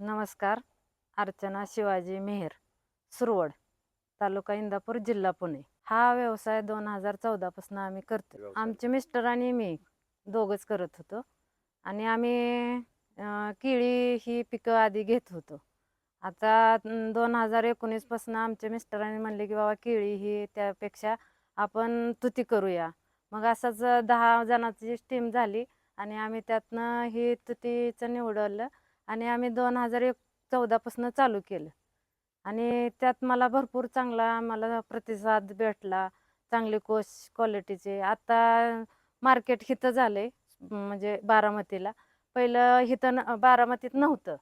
नमस्कार. अर्चना शिवाजी मेहेर सुरवड तालुका इंदापूर जिल्हा पुणे. हा व्यवसाय दोन हजार चौदापासून आम्ही करतो. आमचे मिस्टर आणि मी दोघंच करत होतो. आणि आम्ही केळी ही पिकं आधी घेत होतो. आता दोन हजार एकोणीसपासून आमच्या मिस्टरांनी म्हणले की बाबा केळी ही त्यापेक्षा आपण तुती करूया. मग असंच दहा जणांची टीम झाली आणि आम्ही त्यातनं ही तुतीचं निवडलं. आणि आम्ही दोन हजार एक चौदापासून चालू केलं. आणि त्यात मला भरपूर चांगला मला प्रतिसाद भेटला चांगले कोश क्वालिटीचे. आता मार्केट हिथं झाले म्हणजे बारामतीला. पहिलं हिथं न बारामतीत नव्हतं.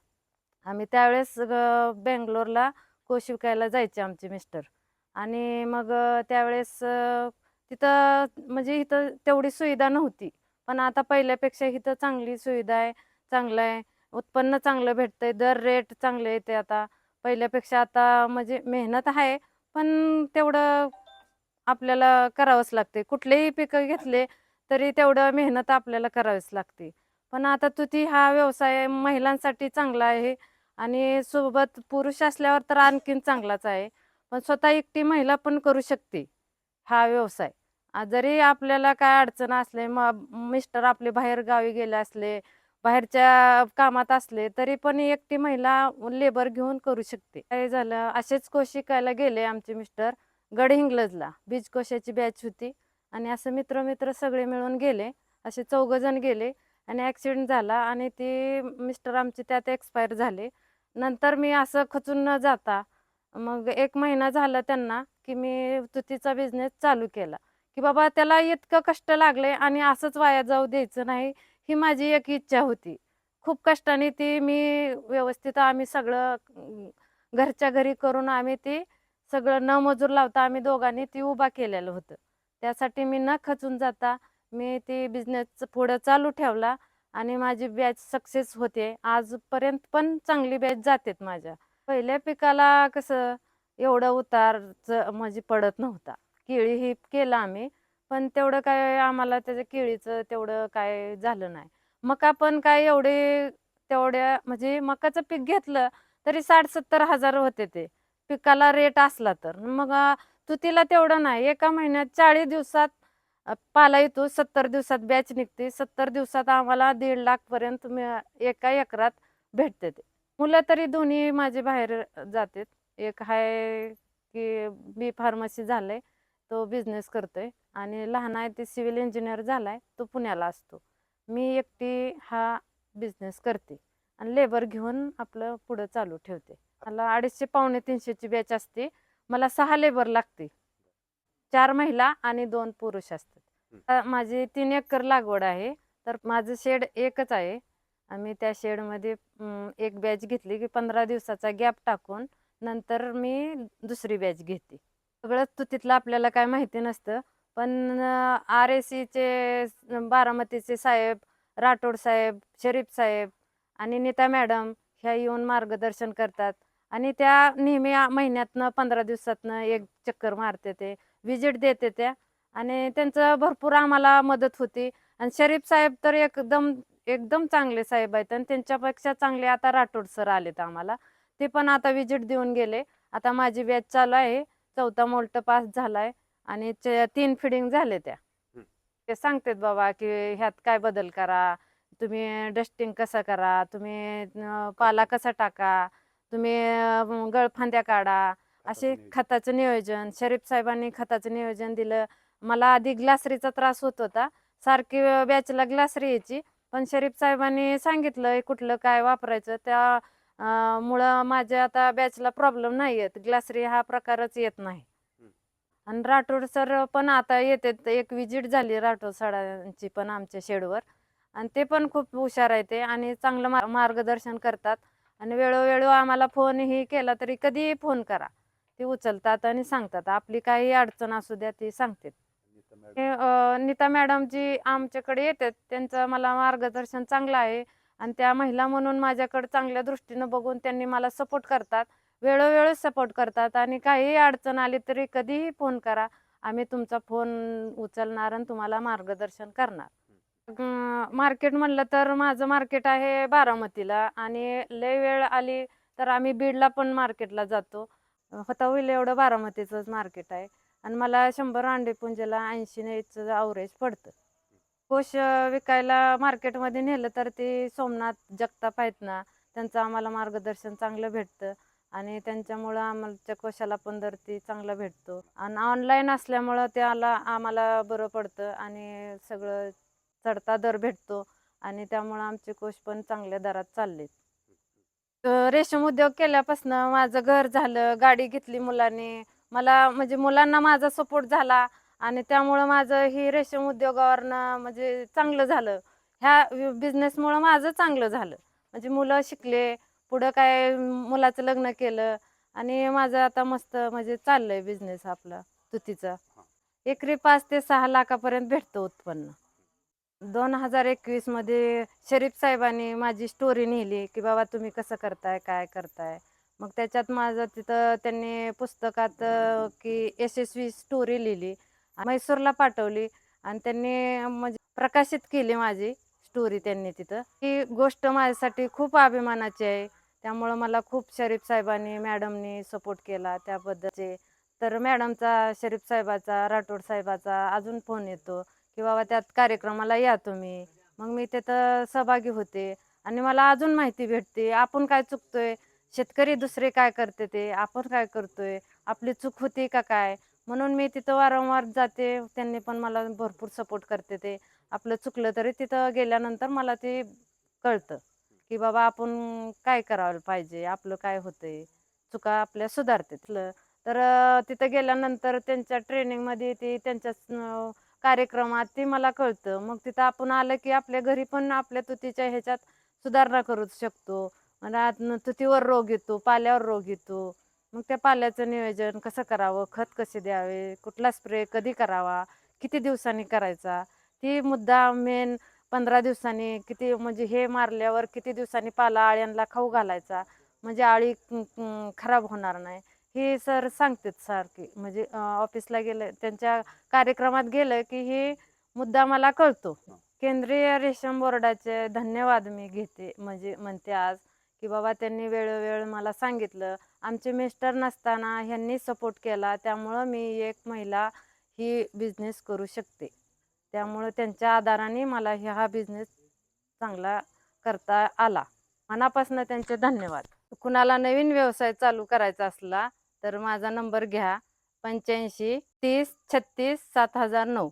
आम्ही त्यावेळेस ग- बेंगलोरला कोश विकायला जायचे आमचे मिस्टर. आणि मग त्यावेळेस तिथं म्हणजे इथं तेवढी सुविधा नव्हती. पण आता पहिल्यापेक्षा इथं चांगली सुविधा आहे चांगलं आहे. उत्पन्न चांगलं भेटतंय दर रेट चांगले येते आता. पहिल्यापेक्षा आता म्हणजे मेहनत आहे पण तेवढं आपल्याला करावंच लागते. कुठलेही पिकं घेतले तरी तेवढं मेहनत आपल्याला करावीच लागते. पण आता तुती हा व्यवसाय महिलांसाठी चांगला आहे आणि सोबत पुरुष असल्यावर तर आणखीन चांगलाच आहे. पण स्वतः एकटी महिला पण करू शकते हा व्यवसाय. जरी आपल्याला काय अडचण असले मग मिस्टर आपले बाहेर गावी गेले असले बाहेरच्या कामात असले तरी पण एकटी महिला लेबर घेऊन करू शकते. काय झालं? असेच कोश शिकायला गेले आमचे मिस्टर गडहिंग्लजला. बीज कोशाची बॅच होती आणि असं मित्र मित्र सगळे मिळून गेले. असे चौघ जण गेले आणि ॲक्सिडेंट झाला आणि ते मिस्टर आमचे त्यात एक्सपायर झाले. नंतर मी असं खचून न जाता मग एक महिना झाला त्यांना की मी तुतीचा बिझनेस चालू केला. की बाबा त्याला इतकं कष्ट लागले आणि असंच वाया जाऊ द्यायचं नाही. ही माझी एक इच्छा होती. खूप कष्टाने ती मी व्यवस्थित आम्ही सगळं घरच्या घरी करून आम्ही ती सगळं न मजूर लावता आम्ही दोघांनी ती उभा केलेलं होतं. त्यासाठी मी न खचून जाता मी ती बिझनेस पुढं चालू ठेवला आणि माझी बॅच सक्सेस होते. आजपर्यंत पण चांगली बॅच जातेत माझ्या. पहिल्या पिकाला कसं एवढं उतार म्हणजे पडत नव्हता. केळी ही केलं आम्ही. पण तेवढं काय आम्हाला त्याच्या केळीचं तेवढं काय झालं नाही. मका पण काय एवढे तेवढ्या म्हणजे मकाचं पीक घेतलं तरी साठ सत्तर हजार होते ते. पिकाला रेट असला तर. मग तुतीला तेवढं नाही. एका महिन्यात चाळीस दिवसात पाला येतो. सत्तर दिवसात बॅच निघते. सत्तर दिवसात आम्हाला दीड लाख पर्यंत एका एकरात भेटते ते. मुलं तरी दोन्ही माझे बाहेर जातात. एक आहे की बी फार्मसी झालंय. तो बिझनेस करतोय आणि लहान आहे ते सिव्हिल इंजिनियर झालाय तो पुण्याला असतो. मी एकटी हा बिझनेस करते आणि लेबर घेऊन आपलं पुढं चालू ठेवते. मला अडीचशे पावणे तीनशेची बॅच असते. मला सहा लेबर लागते. चार महिला आणि दोन पुरुष असतात. माझी तीन एकर लागवड आहे. तर माझं शेड एकच आहे. आम्ही त्या शेडमध्ये एक बॅच घेतली की पंधरा दिवसाचा गॅप टाकून नंतर मी दुसरी बॅच घेते. सगळंच तुतीतलं आपल्याला काय माहिती नसतं. पण आर ए सीचे बारामतीचे साहेब राठोड साहेब शरीफ साहेब आणि नीता मॅडम ह्या येऊन मार्गदर्शन करतात. आणि त्या नेहमी महिन्यातनं पंधरा दिवसातनं एक चक्कर मारते ते विजिट देते त्या. आणि त्यांचं भरपूर आम्हाला मदत होती. आणि शरीफ साहेब तर एकदम एकदम चांगले साहेब आहेत आणि त्यांच्यापेक्षा चांगले आता राठोड सर आलेत आम्हाला. ते पण आता विजिट देऊन गेले. आता माझी बॅच चालू आहे. चौथा मोल्ट पास झालाय आणि तीन फिडिंग झाले त्या. ते सांगतात बाबा की ह्यात काय बदल करा तुम्ही डस्टिंग कसं करा तुम्ही पाला कसा टाका तुम्ही गळफांद्या काढा. असे. खताचं नियोजन शरीफ साहेबांनी खताचं नियोजन दिलं. मला आधी ग्लासरीचा त्रास होत होता. सारखी बॅचला ग्लासरी यायची. पण शरीफ साहेबांनी सांगितलं कुठलं काय वापरायचं त्या मुळं माझ्या आता बॅचला प्रॉब्लेम नाही येत. ग्लासरी हा प्रकारच येत नाही. आणि राठोड सर पण आता येतात. एक विजिट झाली राठोड सरांची पण आमच्या शेडवर. आणि ते पण खूप हुशार आहे ते आणि चांगलं मार्गदर्शन करतात. आणि वेळोवेळी आम्हाला फोनही केला तरी कधीही फोन करा. ते उचलतात आणि सांगतात. आपली काही अडचण असू द्या ती सांगतात नीता मॅडम जी आमच्याकडे येतात त्यांचं मला मार्गदर्शन चांगलं आहे. आणि त्या महिला म्हणून माझ्याकडे चांगल्या दृष्टीनं बघून त्यांनी मला सपोर्ट करतात. वेळोवेळी सपोर्ट करतात आणि काही अडचण आली तरी कधीही फोन करा. आम्ही तुमचा फोन उचलणार आणि तुम्हाला मार्गदर्शन करणार. मार्केट म्हणलं तर माझं मार्केट आहे बारामतीला आणि लय वेळ आली तर आम्ही बीडला पण मार्केटला जातो. होता होईल एवढं बारामतीचंच मार्केट आहे. आणि मला शंभर अंडे पुंजेला ऐंशी नेचं अवरेज पडतं. कोश विकायला मार्केटमध्ये नेलं तर ते सोमनाथ जगताप आहेत ना त्यांचं आम्हाला मार्गदर्शन चांगलं भेटतं आणि त्यांच्यामुळं आम्हाला कोशाला पण दर ती चांगला भेटतो. आणि ऑनलाईन असल्यामुळं त्याला आम्हाला बरं पडतं आणि सगळं चढता दर भेटतो आणि त्यामुळं आमचे कोश पण चांगल्या दरात चालले रेशीम उद्योग केल्यापासून माझं घर झालं गाडी घेतली मुलांनी. मला म्हणजे मुलांना माझा सपोर्ट झाला. आणि त्यामुळं माझं ही रेशीम उद्योगावरनं म्हणजे चांगलं झालं. ह्या बिझनेसमुळं माझं चांगलं झालं. म्हणजे मुलं शिकले पुढं काय मुलाचं लग्न केलं आणि माझं आता मस्त म्हणजे चाललंय बिझनेस आपला तुतीचा. एकरी पाच ते सहा लाखापर्यंत भेटतं उत्पन्न. दोन हजार एकवीसमध्ये शरीफ साहेबांनी माझी स्टोरी नेली की बाबा तुम्ही कसं करताय काय करताय? मग त्याच्यात माझं तिथं त्यांनी पुस्तकात की यशस्वी स्टोरी लिहिली. म्हैसूरला पाठवली आणि त्यांनी म्हणजे प्रकाशित केली माझी स्टोरी त्यांनी तिथं. ही गोष्ट माझ्यासाठी खूप अभिमानाची आहे. त्यामुळं मला खूप शरीफ साहेबांनी मॅडमनी सपोर्ट केला त्याबद्दलचे. तर मॅडमचा शरीफ साहेबाचा राठोड साहेबाचा अजून फोन येतो की बाबा त्यात कार्यक्रमाला या तुम्ही. मग मी तिथं सहभागी होते आणि मला अजून माहिती भेटते. आपण काय चुकतोय? शेतकरी दुसरे काय करते ते? आपण काय करतोय? आपली चूक होती का काय? म्हणून मी तिथं वारंवार जाते. त्यांनी पण मला भरपूर सपोर्ट करते ते. आपलं चुकलं तरी तिथं गेल्यानंतर मला ते कळतं की बाबा आपण काय करायला पाहिजे? आपलं काय होतंय? चुका आपल्या सुधारते तर तिथं गेल्यानंतर त्यांच्या ट्रेनिंगमध्ये ती त्यांच्या कार्यक्रमात ते मला कळतं. मग तिथं आपण आलं की आपल्या घरी पण आपल्या तुतीच्या ह्याच्यात सुधारणा करू शकतो. मला तुतीवर रोग येतो पाल्यावर रोग येतो. मग त्या पाल्याचं नियोजन कसं करावं? खत कसे द्यावे? कुठला स्प्रे कधी करावा? किती दिवसांनी करायचा? ती मुद्दा मेन पंधरा दिवसांनी किती म्हणजे हे मारल्यावर किती दिवसांनी पाला आळ्यांना खाऊ घालायचा? म्हणजे आळी खराब होणार नाही. हे सर सांगतात सारखी म्हणजे ऑफिसला गेलं त्यांच्या कार्यक्रमात गेलं की हे मुद्दा मला कळतो. केंद्रीय रेशीम बोर्डाचे धन्यवाद मी घेते. म्हणजे म्हणते आज की बाबा त्यांनी वेळोवेळ मला सांगितलं आमचे मिस्टर नसताना ह्यांनी सपोर्ट केला त्यामुळं मी एक महिला ही बिझनेस करू शकते. त्यामुळं त्यांच्या आधाराने मला हे हा बिझनेस चांगला करता आला. मनापासून त्यांचे धन्यवाद. कुणाला नवीन व्यवसाय चालू करायचा असला तर माझा नंबर घ्या पंच्याऐंशी तीस छत्तीस सात हजार नऊ.